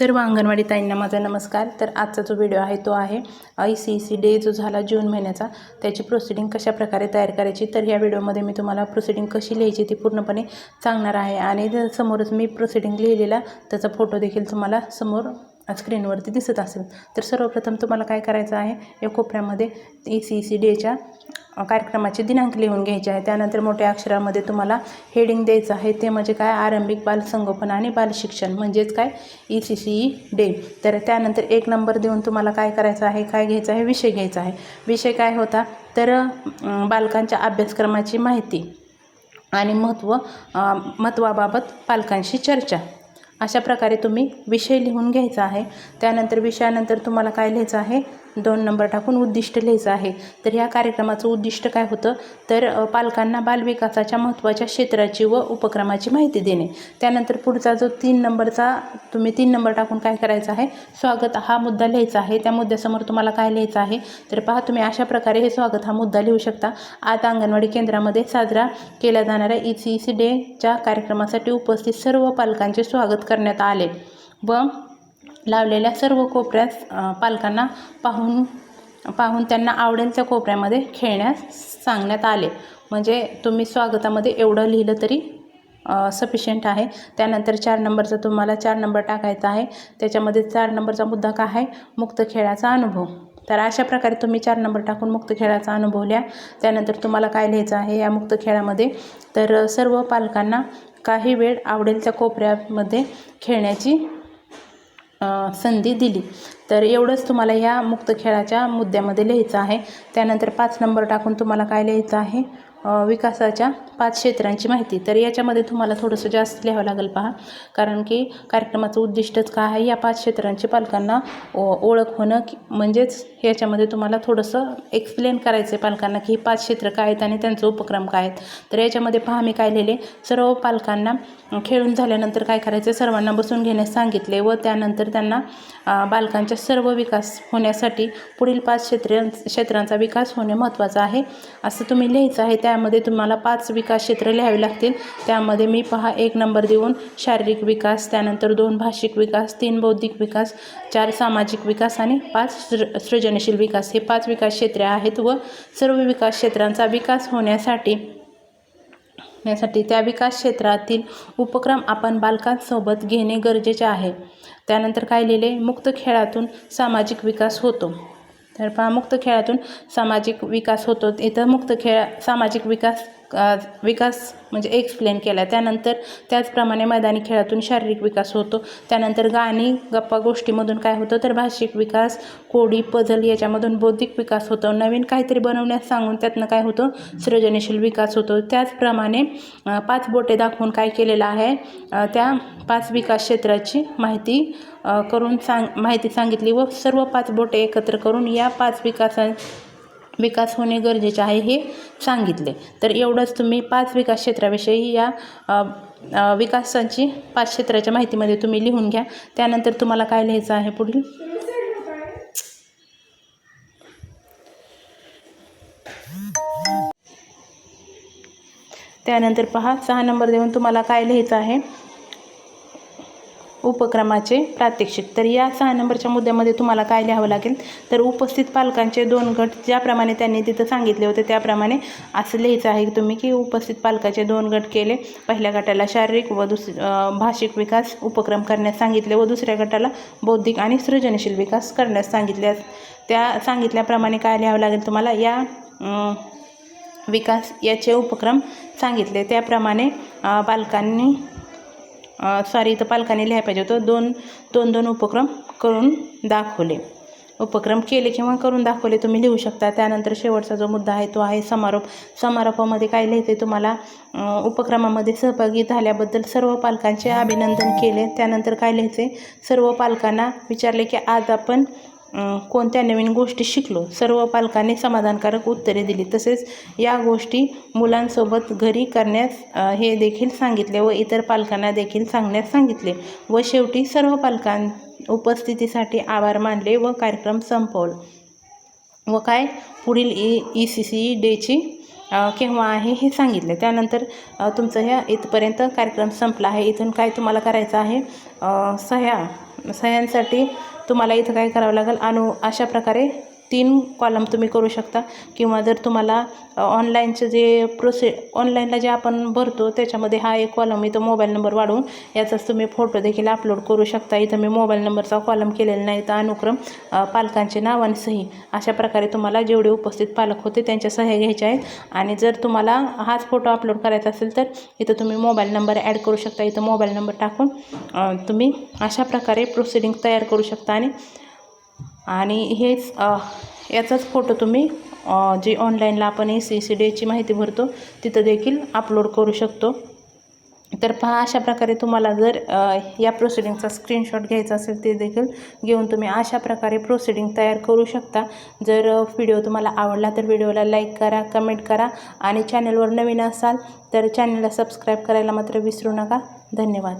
सर्व अंगणवाडी ताईंना माझा नमस्कार. तर आजचा जो व्हिडिओ आहे तो आहे आय सी सी डे जो झाला जून महिन्याचा त्याची प्रोसिडिंग कशा प्रकारे तयार करायची? तर या व्हिडिओमध्ये मी तुम्हाला प्रोसिडिंग कशी लिहायची ती पूर्णपणे सांगणार आहे. आणि समोरच मी प्रोसिडिंग लिहिलेला त्याचा फोटो देखील तुम्हाला समोर स्क्रीनवरती दिसत असेल. तर सर्वप्रथम तुम्हाला काय करायचं आहे या कोपऱ्यामध्ये ई सी सी डेच्या कार्यक्रमाचे दिनांक लिहून घ्यायचे आहे. त्यानंतर मोठ्या अक्षरामध्ये तुम्हाला हेडिंग द्यायचं आहे. ते म्हणजे काय? आरंभिक बालसंगोपन आणि बालशिक्षण म्हणजेच काय? E C C E day तर त्यानंतर एक नंबर देऊन तुम्हाला काय करायचं आहे? काय घ्यायचं आहे? विषय घ्यायचा आहे. विषय काय होता? तर बालकांच्या अभ्यासक्रमाची माहिती आणि महत्त्व महत्त्वाबाबत पालकांशी चर्चा. अशा प्रकारे तुम्ही विषय लिहून घ्यायचा आहे. त्यानंतर विषयानंतर तुम्हाला काय लिहायचं आहे? दोन नंबर टाकून उद्दिष्ट लिहायचं आहे. तर ह्या कार्यक्रमाचं उद्दिष्ट काय होतं? तर पालकांना बालविकासाच्या महत्त्वाच्या क्षेत्राची व उपक्रमाची माहिती देणे. त्यानंतर पुढचा जो तीन नंबरचा तुम्ही तीन नंबर टाकून काय करायचं आहे? स्वागत हा मुद्दा लिहायचा आहे. त्या मुद्द्यासमोर तुम्हाला काय लिहायचं आहे? तर पहा तुम्ही अशा प्रकारे हे स्वागत हा मुद्दा लिहू शकता. आता अंगणवाडी केंद्रामध्ये साजरा केला जाणाऱ्या ई सी सी डेच्या कार्यक्रमासाठी उपस्थित सर्व पालकांचे स्वागत करण्यात आले. व लावलेल्या सर्व कोपऱ्यात पालकांना पाहून पाहून त्यांना आवडेल त्या कोपऱ्यामध्ये खेळण्यास सांगण्यात आले. म्हणजे तुम्ही स्वागतामध्ये एवढं लिहिलं तरी सफिशियंट आहे. त्यानंतर चार नंबरचा तुम्हाला चार नंबर टाकायचा आहे. त्याच्यामध्ये चार नंबरचा मुद्दा काय आहे? मुक्त खेळाचा अनुभव. तर अशा प्रकारे तुम्ही चार नंबर टाकून मुक्त खेळाचा अनुभव लिहा. त्यानंतर तुम्हाला काय लिहायचं आहे या मुक्त खेळामध्ये? तर सर्व पालकांना काही वेळ आवडेल त्या कोपऱ्यामध्ये खेळण्याची संधी दिली. तर एवढंच तुम्हाला या मुक्त खेळाच्या मुद्द्यामध्ये लिहायचं आहे. त्यानंतर पाच नंबर टाकून तुम्हाला काय लिहायचं आहे? विकासाच्या पाच क्षेत्रांची माहिती. तर याच्यामध्ये तुम्हाला थोडंसं जास्त लिहावं लागेल पहा. कारण की कार्यक्रमाचं उद्दिष्टच काय आहे? या पाच क्षेत्रांची पालकांना ओ ओळख होणं म्हणजेच याच्यामध्ये तुम्हाला थोडंसं एक्सप्लेन करायचं आहे पालकांना की ही पाच क्षेत्र काय आहेत आणि त्यांचे उपक्रम काय आहेत. तर याच्यामध्ये पहा मी काय लिहिले? सर्व पालकांना खेळून झाल्यानंतर काय करायचं सर्वांना बसून घेण्यास सांगितले व त्यानंतर त्यांना बालकांच्या सर्व विकास होण्यासाठी पुढील पाच क्षेत्र क्षेत्रांचा विकास होणे महत्त्वाचं आहे. असं तुम्ही लिहायचं आहे. त्यामध्ये तुम्हाला पाच विकास क्षेत्र लिहावी लागतील. त्यामध्ये मी पहा एक नंबर देऊन शारीरिक विकास त्यानंतर दोन भाषिक विकास तीन बौद्धिक विकास चार सामाजिक विकास आणि पाच सृ सृजनशील विकास. हे पाच विकास क्षेत्रे आहेत व सर्व विकास क्षेत्रांचा विकास होण्यासाठी यासाठी त्या विकास क्षेत्रातील उपक्रम आपण बालकांसोबत घेणे गरजेचे आहे. त्यानंतर काय लिहिले? मुक्त खेळातून सामाजिक विकास होतो. तर पहा मुक्त खेळातून सामाजिक विकास होतो. इथं मुक्त खेळ सामाजिक विकास विकास म्हणजे एक्सप्लेन केला त्यानंतर त्याचप्रमाणे मैदानी खेळातून शारीरिक विकास होतो. त्यानंतर गाणी गप्पा गोष्टीमधून काय होतं तर भाषिक विकास कोडी पझल याच्यामधून बौद्धिक विकास होतो. नवीन काहीतरी बनवण्यास सांगून त्यातनं काय होतं? सृजनशील विकास होतो. त्याचप्रमाणे पाच बोटे दाखवून काय केलेलं आहे? त्या पाच विकास क्षेत्राची माहिती करून सांग माहिती सांगितली व सर्व पाच बोटे एकत्र करून या पाच विकासा विकास होणे गरजेचे आहे हे सांगितले. तर एवढंच तुम्ही पाच विकास क्षेत्राविषयी या विकासांची विकासाची पाच क्षेत्राच्या माहितीमध्ये तुम्ही लिहून घ्या. त्यानंतर तुम्हाला काय लिहायचं आहे पुढील? त्यानंतर पहा सहा नंबर देऊन तुम्हाला काय लिहायचं आहे? उपक्रमाचे प्रात्यक्षिक. तर या सहा नंबरच्या मुद्द्यामध्ये तुम्हाला काय लिहावं लागेल? तर उपस्थित पालकांचे दोन गट ज्याप्रमाणे त्यांनी तिथं सांगितले होते त्याप्रमाणे असं लिहायचं आहे तुम्ही की उपस्थित पालकाचे दोन गट केले. पहिल्या गटाला शारीरिक व दुस भाषिक विकास उपक्रम करण्यास सांगितले व दुसऱ्या गटाला बौद्धिक आणि सृजनशील विकास करण्यास सांगितले. त्या सांगितल्याप्रमाणे काय लिहावं लागेल तुम्हाला? या विकास याचे उपक्रम सांगितले. त्याप्रमाणे पालकांनी सॉरी इथं पालकांनी लिहायला पाहिजे होतं. दोन दोन दोन उपक्रम करून दाखवले. उपक्रम केले किंवा करून दाखवले तुम्ही लिहू शकता. त्यानंतर शेवटचा जो मुद्दा आहे तो आहे समारोप. समारोपामध्ये काय लिहिते तुम्हाला? उपक्रमामध्ये सहभागी झाल्याबद्दल सर्व पालकांचे अभिनंदन केले. त्यानंतर काय लिहायचे सर्व पालकांना विचारले की आज आपण कोणत्या नवीन गोष्टी शिकलो सर्व पालकांनी समाधानकारक उत्तरे दिली. तसेच या गोष्टी मुलांसोबत घरी करण्यास हे देखील सांगितले व इतर पालकांना देखील सांगण्यास सांगितले व शेवटी सर्व पालकां उपस्थितीसाठी आभार मानले व कार्यक्रम संपवला. व काय पुढील ई ई सी सी डेची केव्हा आहे हे सांगितले. त्यानंतर तुमचं ह्या इथपर्यंत कार्यक्रम संपला आहे. इथून काय तुम्हाला करायचं आहे? सह्या सह्यांसाठी तुम्हाला इथं काय करावं लागेल? अनु अशा प्रकारे तीन कॉलम तुम्ही करू शकता. किंवा जर तुम्हाला ऑनलाईनचं जे प्रोसे ऑनलाईनला जे आपण भरतो त्याच्यामध्ये हा एक कॉलम इथं मोबाईल नंबर वाढवून याचाच तुम्ही फोटो देखील अपलोड करू शकता. इथं मी मोबाईल नंबरचा कॉलम केलेला नाही तर अनुक्रम पालकांचे नाव आणि सही. अशा प्रकारे तुम्हाला जेवढे उपस्थित पालक होते त्यांच्या सह्या घ्यायच्या आहेत. आणि जर तुम्हाला हाच फोटो अपलोड करायचा असेल तर इथं तुम्ही मोबाईल नंबर ॲड करू शकता. इथं मोबाईल नंबर टाकून तुम्ही अशा प्रकारे प्रोसिडिंग तयार करू शकता. आणि आणि हेच याचाच फोटो तुम्ही जे ऑनलाईनला आपण ए सी सी डेची माहिती भरतो तिथं देखील अपलोड करू शकतो. तर पहा अशा प्रकारे तुम्हाला जर या प्रोसिडिंगचा स्क्रीनशॉट घ्यायचा असेल ते देखील घेऊन तुम्ही अशा प्रकारे प्रोसिडिंग तयार करू शकता. जर व्हिडिओ तुम्हाला आवडला तर व्हिडिओला लाईक करा कमेंट करा आणि चॅनलवर नवीन असाल तर चॅनलला सबस्क्राईब करायला मात्र विसरू नका. धन्यवाद.